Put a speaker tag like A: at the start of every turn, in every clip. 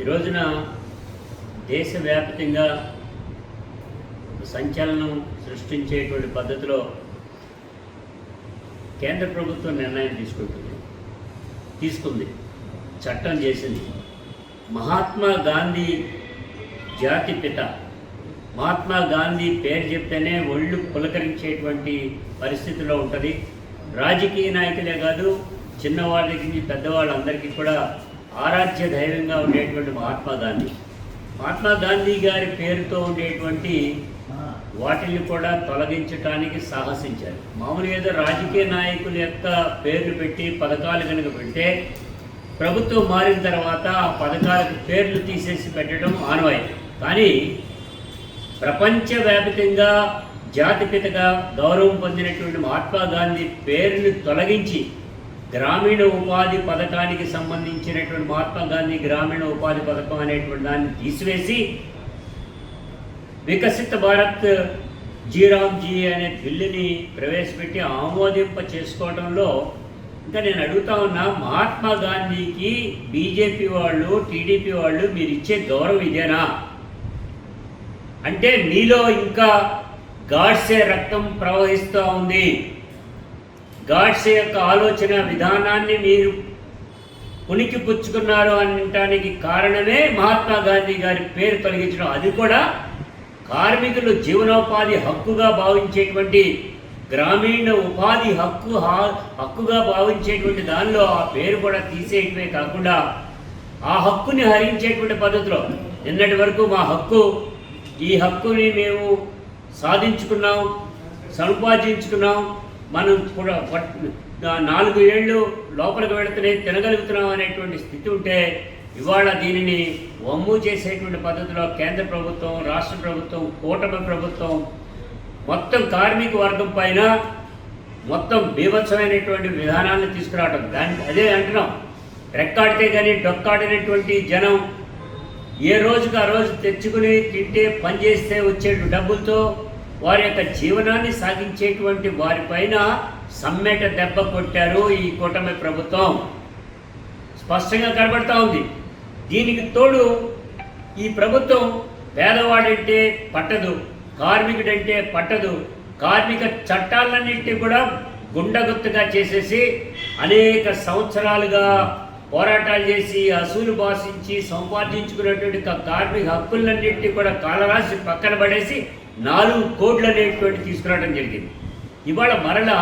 A: ఈ రోజున దేశవ్యాప్తంగా సంచలనం సృష్టించేటువంటి పద్ధతిలో కేంద్ర ప్రభుత్వం నిర్ణయం తీసుకుంటుంది. తీసుకుంది. చట్టం చేసింది. మహాత్మా గాంధీ జాతి పిత. మహాత్మా గాంధీ పేరు చెప్తేనే ఒళ్ళు పులకరించేటువంటి పరిస్థితిలో ఉంటుంది. రాజకీయ నాయకులే కాదు చిన్నవాళ్ళకి పెద్దవాళ్ళందరికీ కూడా ఆరాధ్య ధైర్యంగా ఉండేటువంటి మహాత్మా గాంధీ. మహాత్మా గాంధీ గారి పేరుతో ఉండేటువంటి వాటిని కూడా తొలగించడానికి సాహసించారు. మామూలుగా ఏదో రాజకీయ నాయకుల యొక్క పేర్లు పెట్టి పథకాలు కనుక పెడితే ప్రభుత్వం మారిన తర్వాత ఆ పథకాలకు పేర్లు తీసేసి పెట్టడం ఆనవాయితీ కానీ ప్రపంచవ్యాప్తంగా జాతిపితగా గౌరవం పొందినటువంటి మహాత్మా గాంధీ పేరుని తొలగించి గ్రామీణ ఉపాధి పథకానికి సంబంధించినటువంటి మహాత్మా గాంధీ గ్రామీణ ఉపాధి పథకం అనేటువంటి దాన్ని తీసివేసి వికసిత భారత్ జీరామ్జీ అనే బిల్లుని ప్రవేశపెట్టి ఆమోదింప చేసుకోవడంలో ఇంకా నేను అడుగుతా ఉన్నా మహాత్మా గాంధీకి బీజేపీ వాళ్ళు టీడీపీ వాళ్ళు మీరు ఇచ్చే గౌరవం ఇదేనా? అంటే మీలో ఇంకా గాడ్సే రక్తం ప్రవహిస్తూ ఉంది. గాడ్స్ యొక్క ఆలోచన విధానాన్ని మీరు ఉనికి పుచ్చుకున్నారు అనటానికి కారణమే మహాత్మా గాంధీ గారి పేరు తొలగించడం. అది కూడా కార్మికులు జీవనోపాధి హక్కుగా భావించేటువంటి గ్రామీణ ఉపాధి హక్కు హా- హక్కుగా భావించేటువంటి దానిలో ఆ పేరు కూడా తీసేయటమే కాకుండా ఆ హక్కుని హరించేటువంటి పద్ధతిలో నిన్నటి వరకు మా హక్కు ఈ హక్కుని మేము సాధించుకున్నాం సంపాదించుకున్నాం మనం కూడా నాలుగు ఏళ్ళు లోపలికి వెళుతూనే తినగలుగుతున్నాం అనేటువంటి స్థితి ఉంటే ఇవాళ దీనిని వమ్ము చేసేటువంటి పద్ధతిలో కేంద్ర ప్రభుత్వం రాష్ట్ర ప్రభుత్వం కూటమి ప్రభుత్వం మొత్తం కార్మిక వర్గం పైన మొత్తం బీభత్సమైనటువంటి విధానాన్ని తీసుకురావడం దాని అదే అంటున్నాం. రెక్కాడితే కానీ డొక్కాడినటువంటి జనం ఏ రోజుకి ఆ రోజు తెచ్చుకుని తింటే పని చేస్తే వచ్చే డబ్బులతో వారి యొక్క జీవనాన్ని సాగించేటువంటి వారిపైన సమ్మెట దెబ్బ కొట్టారు ఈ కూటమి ప్రభుత్వం. స్పష్టంగా కనబడతా ఉంది. దీనికి తోడు ఈ ప్రభుత్వం పేదవాడంటే పట్టదు కార్మికుడంటే పట్టదు కార్మిక చట్టాలన్నింటినీ కూడా గుండగుత్తుగా చేసేసి అనేక సంవత్సరాలుగా పోరాటాలు చేసి అసూలు భాషించి సంపాదించుకున్నటువంటి కార్మిక హక్కులన్నింటినీ కూడా కాలరాసి పక్కన పడేసి నాలుగు కోట్లు అనేటువంటి తీసుకురావడం జరిగింది. ఇవాళ మరల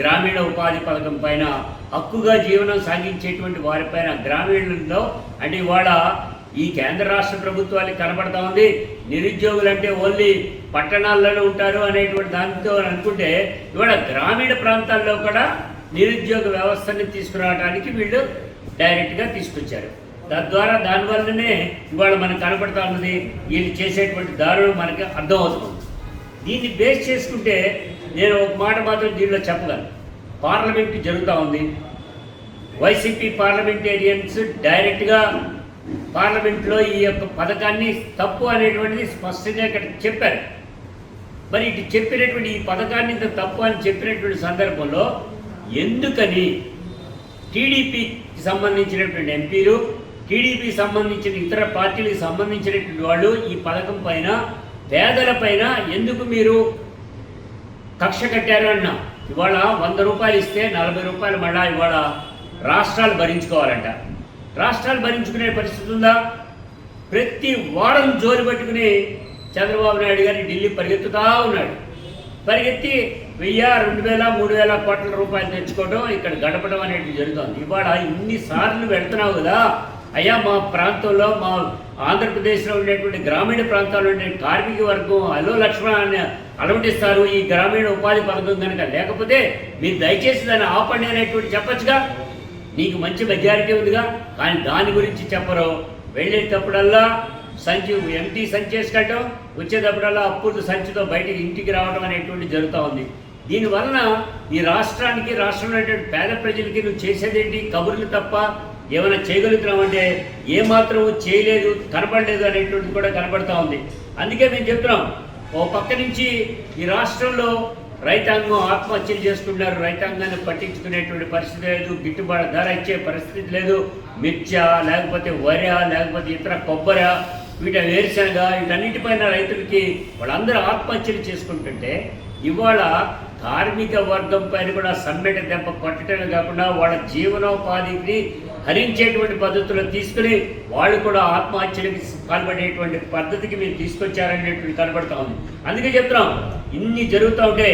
A: గ్రామీణ ఉపాధి పథకం పైన హక్కుగా జీవనం సాగించేటువంటి వారిపైన గ్రామీణుల్లో అంటే ఇవాళ ఈ కేంద్ర రాష్ట్ర ప్రభుత్వానికి కనబడతా ఉంది. నిరుద్యోగులు అంటే ఓన్లీ పట్టణాల్లోనే ఉంటారు అనేటువంటి దానితో అనుకుంటే ఇవాళ గ్రామీణ ప్రాంతాల్లో కూడా నిరుద్యోగ వ్యవస్థని తీసుకురావడానికి వీళ్ళు డైరెక్ట్గా తీసుకొచ్చారు. తద్వారా దానివల్లనే ఇవాళ మనకు కనపడతా ఉన్నది. వీళ్ళు చేసేటువంటి దారులు మనకి అర్థమవుతుంది దీన్ని బేస్ చేసుకుంటే నేను ఒక మాట మాత్రం దీనిలో చెప్పగలను. పార్లమెంట్ జరుగుతూ ఉంది. వైసీపీ పార్లమెంటేరియన్స్ డైరెక్ట్గా పార్లమెంట్లో ఈ యొక్క పథకాన్ని తప్పు అనేటువంటిది స్పష్టంగా ఇక్కడ చెప్పారు. మరి ఇటు చెప్పినటువంటి ఈ పథకాన్ని ఇంత తప్పు అని చెప్పినటువంటి సందర్భంలో ఎందుకని టీడీపీకి సంబంధించినటువంటి ఎంపీలు టీడీపీకి సంబంధించిన ఇతర పార్టీలకు సంబంధించినటువంటి వాళ్ళు ఈ పథకం పైన పేదల పైన ఎందుకు మీరు కక్ష కట్టారు అన్నా ఇవాళ వంద రూపాయలు ఇస్తే నలభై రూపాయలు మళ్ళా ఇవాళ రాష్ట్రాలు భరించుకోవాలంట. రాష్ట్రాలు భరించుకునే పరిస్థితి ఉందా? ప్రతి వారం జోలు పట్టుకుని చంద్రబాబు నాయుడు గారిని ఢిల్లీ పరిగెత్తుతా ఉన్నాడు. పరిగెత్తి వెయ్యి రెండు వేల మూడు వేల కోట్ల రూపాయలు తెచ్చుకోవడం ఇక్కడ గడపడం అనేది జరుగుతుంది. ఇవాళ ఇన్నిసార్లు వెళ్తున్నావు కదా అయ్యా మా ప్రాంతంలో మా ఆంధ్రప్రదేశ్లో ఉండేటువంటి గ్రామీణ ప్రాంతాల్లో ఉండే కార్మిక వర్గం అలో లక్ష్మణ అని అలవటిస్తారు ఈ గ్రామీణ ఉపాధి పథకం కనుక లేకపోతే మీరు దయచేసి దాన్ని ఆపండి అనేటువంటి చెప్పొచ్చుగా? నీకు మంచి మెజారిటీ ఉందిగా? కానీ దాని గురించి చెప్పరు. వెళ్ళేటప్పుడల్లా సంచి ఎంటీ సంచి వేసుకోవటం వచ్చేటప్పుడల్లా అప్పుడు సంచితో బయటికి ఇంటికి రావడం అనేటువంటి జరుగుతూ ఉంది. దీనివలన ఈ రాష్ట్రానికి రాష్ట్రంలో ఉన్నటువంటి పేద ప్రజలకి నువ్వు చేసేదేంటి? కబుర్లు తప్ప ఏమైనా చేయగలుగుతున్నామంటే ఏమాత్రం చేయలేదు కనపడలేదు అనేటువంటిది కూడా కనపడతా ఉంది. అందుకే మేము చెప్తున్నాం ఓ పక్క నుంచి ఈ రాష్ట్రంలో రైతాంగం ఆత్మహత్యలు చేసుకుంటున్నారు రైతాంగాన్ని పట్టించుకునేటువంటి పరిస్థితి లేదు గిట్టుబాటు ధర ఇచ్చే పరిస్థితి లేదు మిర్చ లేకపోతే వరి లేకపోతే ఇతర కొబ్బరి వీట వేరుశనగ వీటన్నిటిపైన రైతులకి వాళ్ళందరూ ఆత్మహత్యలు చేసుకుంటుంటే ఇవాళ కార్మిక వర్గం పైన కూడా సమ్మెట దెబ్బ కొట్టడమే కాకుండా వాళ్ళ జీవనోపాధిని హరించేటువంటి పద్ధతులు తీసుకుని వాళ్ళు కూడా ఆత్మహత్యలకి పాల్పడేటువంటి పద్ధతికి మీరు తీసుకొచ్చారనేటువంటి కనబడతా ఉంది. అందుకే చెప్తున్నాం ఇన్ని జరుగుతూ ఉంటే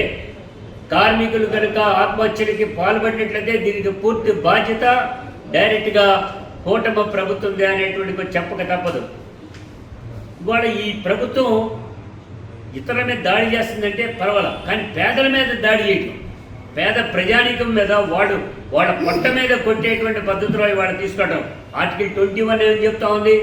A: కార్మికులు కనుక ఆత్మహత్యలకి పాల్పడినట్లయితే దీనికి పూర్తి బాధ్యత డైరెక్ట్గా కూటమి ప్రభుత్వం అనేటువంటి చెప్పక తప్పదు. ఇవాళ ఈ ప్రభుత్వం ఇతరుల మీద దాడి చేస్తుందంటే పర్వాలేదు కానీ పేదల మీద దాడి చేయటం. పేద ప్రజానీకం మీద వాడు వాళ్ళ పొట్ట మీద కొట్టేటువంటి పద్ధతిలో వాడు తీసుకోవడం ఆర్టికల్ ట్వంటీ వన్ ఏం చెప్తా ఉంది?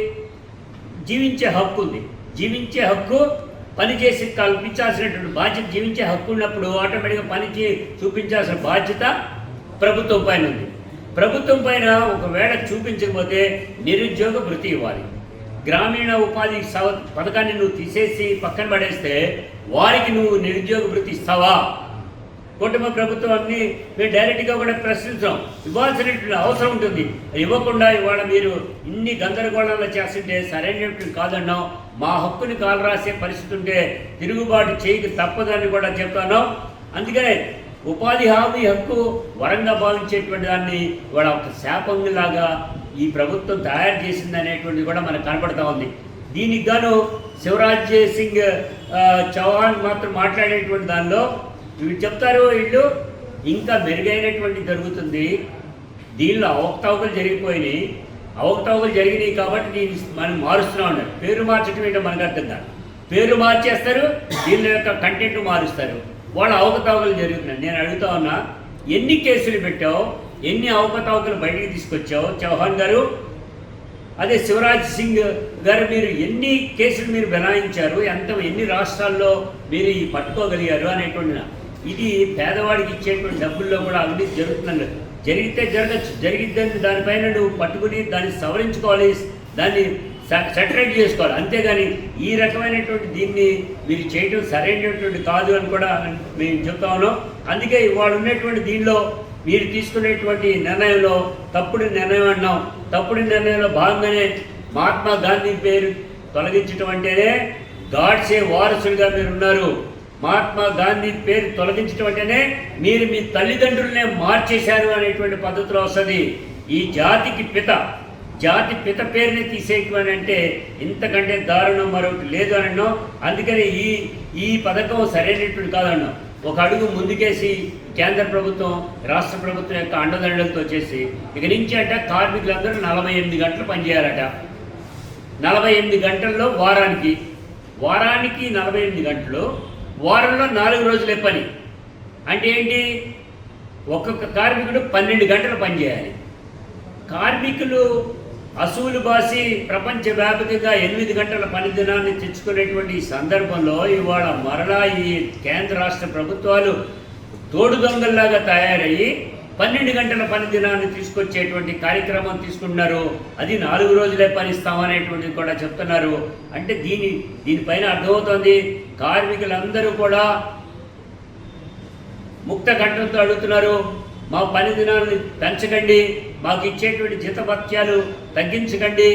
A: జీవించే హక్కు ఉంది. జీవించే హక్కు పని చేసి కల్పించాల్సినటువంటి బాధ్యత జీవించే హక్కు ఉన్నప్పుడు ఆటోమేటిక్గా పని చే చూపించాల్సిన బాధ్యత ప్రభుత్వం పైన ఉంది. ప్రభుత్వం పైన ఒకవేళ చూపించకపోతే నిరుద్యోగ వృత్తి ఇవ్వాలి. గ్రామీణ ఉపాధి సవ పథకాన్ని నువ్వు తీసేసి పక్కన పడేస్తే వారికి నువ్వు నిరుద్యోగ వృత్తి ఇస్తావా? కుటుంబ ప్రభుత్వాన్ని మేము డైరెక్ట్గా కూడా ప్రశ్నించాం. ఇవ్వాల్సినటువంటి అవసరం ఉంటుంది. అది ఇవ్వకుండా ఇవాళ మీరు ఇన్ని గందరగోళాలు చేస్తుంటే సరైనటువంటి కాదన్నాం. మా హక్కుని కాలు రాసే పరిస్థితి ఉంటే తిరుగుబాటు చేయక తప్పదని కూడా చెప్తాను అందుకనే ఉపాధి హామీ హక్కు వరంగా భావించేటువంటి దాన్ని ఇవాళ ఒక శాపంలాగా ఈ ప్రభుత్వం తయారు చేసింది అనేటువంటిది కూడా మనకు కనపడతా ఉంది. దీనికి గాను శివరాజ్ సింగ్ చౌహాన్ మాత్రం మాట్లాడేటువంటి దానిలో వీళ్ళు చెప్తారు వీళ్ళు ఇంకా మెరుగైనటువంటి జరుగుతుంది. దీనిలో అవకతవకలు జరిగిపోయినాయి. అవకతవకలు జరిగినాయి కాబట్టి దీన్ని మనం మారుస్తున్నాం ఉన్నారు పేరు మార్చడం ఏంటో మనకు అర్థం కాదు. పేరు మార్చేస్తారు దీని యొక్క కంటెంట్ మారుస్తారు. వాళ్ళ అవకతవకలు జరుగుతున్నాయి. నేను అడుగుతా ఉన్నా ఎన్ని కేసులు పెట్టావు? ఎన్ని అవకతవకలు బయటికి తీసుకొచ్చావు చౌహాన్ గారు? అదే శివరాజ్ సింగ్ గారు మీరు ఎన్ని కేసులు మీరు బెనాయించారు ఎంత ఎన్ని రాష్ట్రాల్లో మీరు ఈ పట్టుకోగలిగారు అనేటువంటి ఇది పేదవాడికి ఇచ్చేటువంటి డబ్బుల్లో కూడా అవినీతి జరుగుతుందండి జరిగితే జరగచ్చు. జరిగిద్దని దానిపైన నువ్వు పట్టుకుని దాన్ని సవరించుకోవాలి. దాన్ని సెటరేట్ చేసుకోవాలి. అంతేగాని ఈ రకమైనటువంటి దీన్ని మీరు చేయడం సరైనటువంటి కాదు అని కూడా మేము చెప్తా ఉన్నాం. అందుకే ఇవాళ ఉన్నటువంటి దీనిలో మీరు తీసుకునేటువంటి నిర్ణయంలో తప్పుడు నిర్ణయం అన్నాం. తప్పుడు నిర్ణయంలో భాగంగానే మహాత్మా గాంధీ పేరు తొలగించడం అంటేనే గాడ్సే వారసులుగా మీరు ఉన్నారు మహాత్మా గాంధీ పేరు తొలగించడం అంటేనే మీరు మీ తల్లిదండ్రులనే మార్చేశారు అనేటువంటి పద్ధతిలో వస్తుంది. ఈ జాతికి పిత జాతి పిత పేరుని తీసేయటం అంటే ఇంతకంటే దారుణం మరొకటి లేదు అని అన్నాం. అందుకని ఈ ఈ పథకం సరైనటువంటి కాదన్నాం. ఒక అడుగు ముందుకేసి కేంద్ర ప్రభుత్వం రాష్ట్ర ప్రభుత్వం యొక్క అండదండలతో చేసి ఇక నుంచి అంట కార్మికులందరూ నలభై ఎనిమిది గంటలు పనిచేయాలట. నలభై ఎనిమిది గంటల్లో వారానికి వారానికి నలభై ఎనిమిది గంటలు వారంలో నాలుగు రోజులే పని. అంటే ఏంటి? ఒక్కొక్క కార్మికుడు పన్నెండు గంటలు పనిచేయాలి. కార్మికులు అసూలు బాసి ప్రపంచవ్యాప్తంగా ఎనిమిది గంటల పని దినాన్ని తెచ్చుకునేటువంటి ఈ సందర్భంలో ఇవాళ మరలా ఈ కేంద్ర రాష్ట్ర ప్రభుత్వాలు తోడు దొంగల్లాగా తయారయ్యి పన్నెండు గంటల పని దినాన్ని తీసుకొచ్చేటువంటి కార్యక్రమం తీసుకుంటున్నారు. అది నాలుగు రోజులే పనిస్తామనేటువంటిది కూడా చెప్తున్నారు. అంటే దీని దీనిపైన అర్థమవుతోంది. కార్మికులందరూ కూడా ముక్త కంఠంతో అడుగుతున్నారు. మా పని దినాన్ని పెంచకండి. మాకు ఇచ్చేటువంటి జీతభత్యాలు తగ్గించకండి.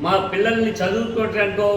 A: మా పిల్లల్ని చదువుకోవటానికో